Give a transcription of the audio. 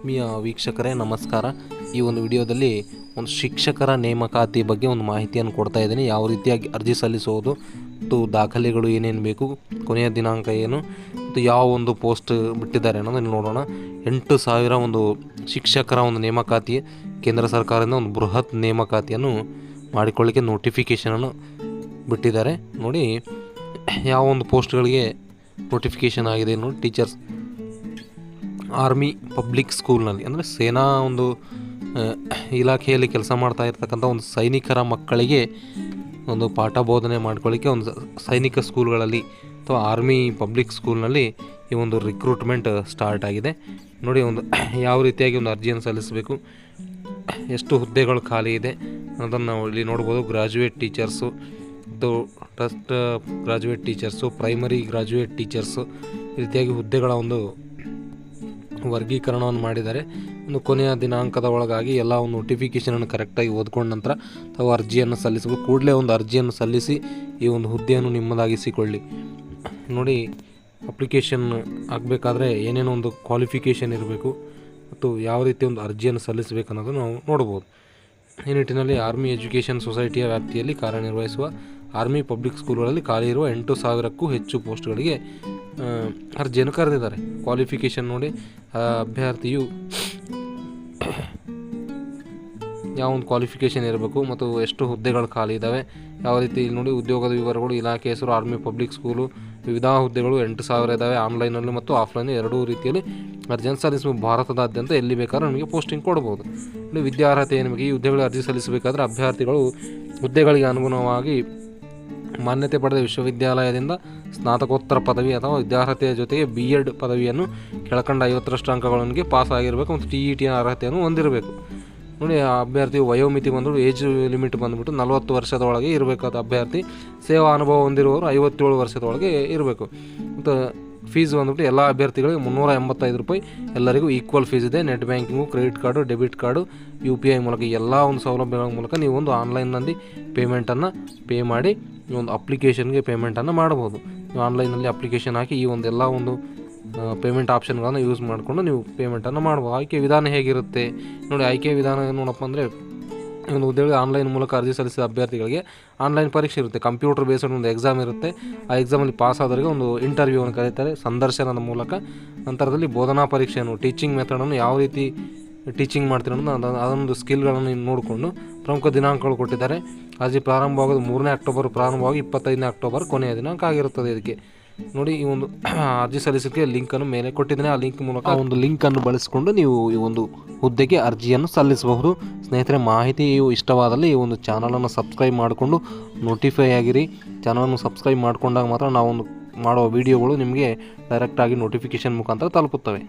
ಆತ್ಮೀಯ ವೀಕ್ಷಕರೇ, ನಮಸ್ಕಾರ. ಈ ಒಂದು ವಿಡಿಯೋದಲ್ಲಿ ಒಂದು ಶಿಕ್ಷಕರ ನೇಮಕಾತಿ ಬಗ್ಗೆ ಒಂದು ಮಾಹಿತಿಯನ್ನು ಕೊಡ್ತಾ ಇದ್ದೀನಿ. ಯಾವ ರೀತಿಯಾಗಿ ಅರ್ಜಿ ಸಲ್ಲಿಸುವುದು, ಮತ್ತು ದಾಖಲೆಗಳು ಏನೇನು ಬೇಕು, ಕೊನೆಯ ದಿನಾಂಕ ಏನು, ಮತ್ತು ಯಾವ ಒಂದು ಪೋಸ್ಟ್ ಬಿಟ್ಟಿದ್ದಾರೆ ಅನ್ನೋದನ್ನು ನೋಡೋಣ. ಎಂಟು ಸಾವಿರ ಒಂದು ಶಿಕ್ಷಕರ ಒಂದು ನೇಮಕಾತಿ, ಕೇಂದ್ರ ಸರ್ಕಾರದಿಂದ ಒಂದು ಬೃಹತ್ ನೇಮಕಾತಿಯನ್ನು ಮಾಡಿಕೊಳ್ಳಿಕ್ಕೆ ನೋಟಿಫಿಕೇಷನನ್ನು ಬಿಟ್ಟಿದ್ದಾರೆ. ನೋಡಿ, ಯಾವ ಒಂದು ಪೋಸ್ಟ್ಗಳಿಗೆ ನೋಟಿಫಿಕೇಷನ್ ಆಗಿದೆ ನೋಡಿ ಟೀಚರ್ಸ್ ಆರ್ಮಿ ಪಬ್ಲಿಕ್ ಸ್ಕೂಲ್ನಲ್ಲಿ, ಅಂದರೆ ಸೇನಾ ಒಂದು ಇಲಾಖೆಯಲ್ಲಿ ಕೆಲಸ ಮಾಡ್ತಾ ಇರ್ತಕ್ಕಂಥ ಒಂದು ಸೈನಿಕರ ಮಕ್ಕಳಿಗೆ ಒಂದು ಪಾಠ ಬೋಧನೆ ಮಾಡ್ಕೊಳ್ಳಿಕ್ಕೆ ಒಂದು ಸೈನಿಕ ಸ್ಕೂಲ್ಗಳಲ್ಲಿ ಅಥವಾ ಆರ್ಮಿ ಪಬ್ಲಿಕ್ ಸ್ಕೂಲ್ನಲ್ಲಿ ಈ ಒಂದು ರಿಕ್ರೂಟ್ಮೆಂಟ್ ಸ್ಟಾರ್ಟ್ ಆಗಿದೆ. ನೋಡಿ, ಒಂದು ಯಾವ ರೀತಿಯಾಗಿ ಒಂದು ಅರ್ಜಿಯನ್ನು ಸಲ್ಲಿಸಬೇಕು, ಎಷ್ಟು ಹುದ್ದೆಗಳು ಖಾಲಿ ಇದೆ ಅನ್ನೋದನ್ನು ನಾವು ಇಲ್ಲಿ ನೋಡ್ಬೋದು. ಗ್ರಾಜುಯೇಟ್ ಟೀಚರ್ಸು ಮತ್ತು trust graduate teachers primary graduate teachers ರೀತಿಯಾಗಿ ಹುದ್ದೆಗಳ ಒಂದು ವರ್ಗೀಕರಣವನ್ನು ಮಾಡಿದ್ದಾರೆ. ಒಂದು ಕೊನೆಯ ದಿನಾಂಕದ ಒಳಗಾಗಿ ಎಲ್ಲ ಒಂದು ನೋಟಿಫಿಕೇಷನನ್ನು ಕರೆಕ್ಟಾಗಿ ಓದ್ಕೊಂಡ ನಂತರ ತಾವು ಅರ್ಜಿಯನ್ನು ಸಲ್ಲಿಸಬೇಕು. ಕೂಡಲೇ ಒಂದು ಅರ್ಜಿಯನ್ನು ಸಲ್ಲಿಸಿ ಈ ಒಂದು ಹುದ್ದೆಯನ್ನು ನಿಮ್ಮದಾಗಿಸಿಕೊಳ್ಳಿ. ನೋಡಿ ಅಪ್ಲಿಕೇಶನ್ ಆಗಬೇಕಾದ್ರೆ ಏನೇನೋ ಒಂದು ಕ್ವಾಲಿಫಿಕೇಷನ್ ಇರಬೇಕು ಮತ್ತು ಯಾವ ರೀತಿ ಒಂದು ಅರ್ಜಿಯನ್ನು ಸಲ್ಲಿಸಬೇಕು ಅನ್ನೋದು ನಾವು ನೋಡ್ಬೋದು. ಈ ನಿಟ್ಟಿನಲ್ಲಿ ಆರ್ಮಿ ಎಜುಕೇಷನ್ ಸೊಸೈಟಿಯ ವ್ಯಾಪ್ತಿಯಲ್ಲಿ ಕಾರ್ಯನಿರ್ವಹಿಸುವ ಆರ್ಮಿ ಪಬ್ಲಿಕ್ ಸ್ಕೂಲ್ಗಳಲ್ಲಿ ಖಾಲಿ ಇರುವ ಎಂಟು ಸಾವಿರಕ್ಕೂ ಹೆಚ್ಚು ಪೋಸ್ಟ್ಗಳಿಗೆ ಅರ್ಜಿಯನ್ನು ಕರೆದಿದ್ದಾರೆ ಕ್ವಾಲಿಫಿಕೇಷನ್ ನೋಡಿ ಅಭ್ಯರ್ಥಿಯು ಯಾವ ಒಂದು ಕ್ವಾಲಿಫಿಕೇಷನ್ ಇರಬೇಕು, ಮತ್ತು ಎಷ್ಟು ಹುದ್ದೆಗಳು ಖಾಲಿ ಇದ್ದಾವೆ ಯಾವ ರೀತಿ ಇಲ್ಲಿ ನೋಡಿ ಉದ್ಯೋಗದ ವಿವರಗಳು, ಇಲಾಖೆ ಹೆಸರು ಆರ್ಮಿ ಪಬ್ಲಿಕ್ ಸ್ಕೂಲು ವಿವಿಧ ಹುದ್ದೆಗಳು ಎಂಟು ಸಾವಿರ ಇದ್ದಾವೆ ಆನ್ಲೈನಲ್ಲಿ ಮತ್ತು ಆಫ್ಲೈನ್ ಎರಡೂ ರೀತಿಯಲ್ಲಿ. ಅರ್ಜಿಯನ್ನು ಸಲ್ಲಿಸಬೇಕು ಭಾರತದಾದ್ಯಂತ ಎಲ್ಲಿ ಬೇಕಾದ್ರೂ ನಮಗೆ ಪೋಸ್ಟಿಂಗ್ ಕೊಡ್ಬೋದು. ಇನ್ನು ವಿದ್ಯಾರ್ಹತೆ ನಿಮಗೆ ಈ ಹುದ್ದೆಗಳಿಗೆ ಅರ್ಜಿ ಸಲ್ಲಿಸಬೇಕಾದ್ರೆ ಅಭ್ಯರ್ಥಿಗಳು ಹುದ್ದೆಗಳಿಗೆ ಅನುಗುಣವಾಗಿ ಮಾನ್ಯತೆ ಪಡೆದ ವಿಶ್ವವಿದ್ಯಾಲಯದಿಂದ ಸ್ನಾತಕೋತ್ತರ ಪದವಿ ಅಥವಾ ವಿದ್ಯಾರ್ಹತೆಯ ಜೊತೆಗೆ ಬಿ ಎಡ್ ಪದವಿಯನ್ನು ಕೆಳಕಂಡ ಐವತ್ತರಷ್ಟು ಅಂಕಗಳೊಂದಿಗೆ ಪಾಸ್ ಆಗಿರಬೇಕು ಮತ್ತು ಟಿ ಇ ಟಿಯ ಅರ್ಹತೆಯನ್ನು ಹೊಂದಿರಬೇಕು. ನೋಡಿ ಅಭ್ಯರ್ಥಿ ವಯೋಮಿತಿ ಬಂದ್ಬಿಟ್ಟು, ಏಜ್ ಲಿಮಿಟ್ ಬಂದುಬಿಟ್ಟು ನಲವತ್ತು ವರ್ಷದೊಳಗೆ ಇರಬೇಕಾದ ಅಭ್ಯರ್ಥಿ ಸೇವಾ ಅನುಭವ ಹೊಂದಿರುವವರು ಐವತ್ತೇಳು ವರ್ಷದೊಳಗೆ ಇರಬೇಕು. ಮತ್ತು ಫೀಸ್ ಬಂದ್ಬಿಟ್ಟು ಎಲ್ಲ ಅಭ್ಯರ್ಥಿಗಳಿಗೆ ಮುನ್ನೂರ ಎಂಬತ್ತೈದು ರೂಪಾಯಿ. ಎಲ್ಲರಿಗೂ ಈಕ್ವಲ್ ಫೀಸ್ ಇದೆ. Net banking credit card debit card U P I ಮೂಲಕ ಎಲ್ಲ ಒಂದು ಸೌಲಭ್ಯಗಳ ಮೂಲಕ ನೀವು ಒಂದು ಆನ್ಲೈನ್ನಲ್ಲಿ ಪೇಮೆಂಟನ್ನು ಪೇ ಮಾಡಿ, ಈ ಒಂದು ಅಪ್ಲಿಕೇಶನ್ಗೆ ಪೇಮೆಂಟನ್ನು ಮಾಡ್ಬೋದು ನೀವು ಆನ್ಲೈನಲ್ಲಿ ಅಪ್ಲಿಕೇಶನ್ ಹಾಕಿ ಈ ಒಂದು ಎಲ್ಲ ಒಂದು ಪೇಮೆಂಟ್ ಆಪ್ಷನ್ಗಳನ್ನು ಯೂಸ್ ಮಾಡಿಕೊಂಡು ನೀವು ಪೇಮೆಂಟನ್ನು ಮಾಡ್ಬೋದು ಆಯ್ಕೆ ವಿಧಾನ ಹೇಗಿರುತ್ತೆ? ನೋಡಿ, ಆಯ್ಕೆ ವಿಧಾನ ನೋಡಪ್ಪ ಅಂದರೆ ಒಂದು ಉದ್ಯೋಗ ಆನ್ಲೈನ್ ಮೂಲಕ ಅರ್ಜಿ ಸಲ್ಲಿಸಿದ ಅಭ್ಯರ್ಥಿಗಳಿಗೆ ಆನ್ಲೈನ್ ಪರೀಕ್ಷೆ ಇರುತ್ತೆ. ಕಂಪ್ಯೂಟರ್ ಬೇಸ್ಡ್ ಒಂದು ಎಕ್ಸಾಮ್ ಇರುತ್ತೆ. ಆ ಎಕ್ಸಾಮಲ್ಲಿ ಪಾಸ್ ಆದವರಿಗೆ ಒಂದು ಇಂಟರ್ವ್ಯೂ ಅನ್ನು ಕರೀತಾರೆ. ಸಂದರ್ಶನದ ಮೂಲಕ ನಂತರದಲ್ಲಿ ಬೋಧನಾ ಪರೀಕ್ಷೆಯನ್ನು ಟೀಚಿಂಗ್ ಮೆಥಡನ್ನು ಯಾವ ರೀತಿ ಟೀಚಿಂಗ್ ಮಾಡ್ತೀರ ಅನ್ನೋದು ಅದ- ಅದೊಂದು ಸ್ಕಿಲ್ಗಳನ್ನು ನೋಡಿಕೊಂಡು ಪ್ರಮುಖ ದಿನಾಂಕಗಳು ಕೊಟ್ಟಿದ್ದಾರೆ. ಅರ್ಜಿ ಪ್ರಾರಂಭವಾಗೋದು ಮೂರನೇ ಅಕ್ಟೋಬರ್, ಪ್ರಾರಂಭವಾಗಿ ಇಪ್ಪತ್ತೈದನೇ ಅಕ್ಟೋಬರ್ ಕೊನೆಯ ದಿನಾಂಕ ಆಗಿರುತ್ತದೆ ಇದಕ್ಕೆ. ನೋಡಿ ಈ ಒಂದು ಅರ್ಜಿ ಸಲ್ಲಿಸೋಕ್ಕೆ ಲಿಂಕನ್ನು ಮೇಲೆ ಕೊಟ್ಟಿದ್ದೇನೆ. ಆ ಲಿಂಕ್ ಮೂಲಕ ಆ ಒಂದು ಲಿಂಕನ್ನು ಬಳಸಿಕೊಂಡು ನೀವು ಈ ಒಂದು ಹುದ್ದೆಗೆ ಅರ್ಜಿಯನ್ನು ಸಲ್ಲಿಸಬಹುದು. ಸ್ನೇಹಿತರೆ ಮಾಹಿತಿಯು ಇಷ್ಟವಾದಲ್ಲಿ ಈ ಒಂದು ಚಾನಲನ್ನು ಸಬ್ಸ್ಕ್ರೈಬ್ ಮಾಡಿಕೊಂಡು ನೋಟಿಫೈ ಆಗಿರಿ. ಚಾನಲನ್ನು ಸಬ್ಸ್ಕ್ರೈಬ್ ಮಾಡಿಕೊಂಡಾಗ ಮಾತ್ರ ನಾವೊಂದು ಮಾಡುವ ವಿಡಿಯೋಗಳು ನಿಮಗೆ ಡೈರೆಕ್ಟಾಗಿ ನೋಟಿಫಿಕೇಶನ್ ಮುಖಾಂತರ ತಲುಪುತ್ತವೆ.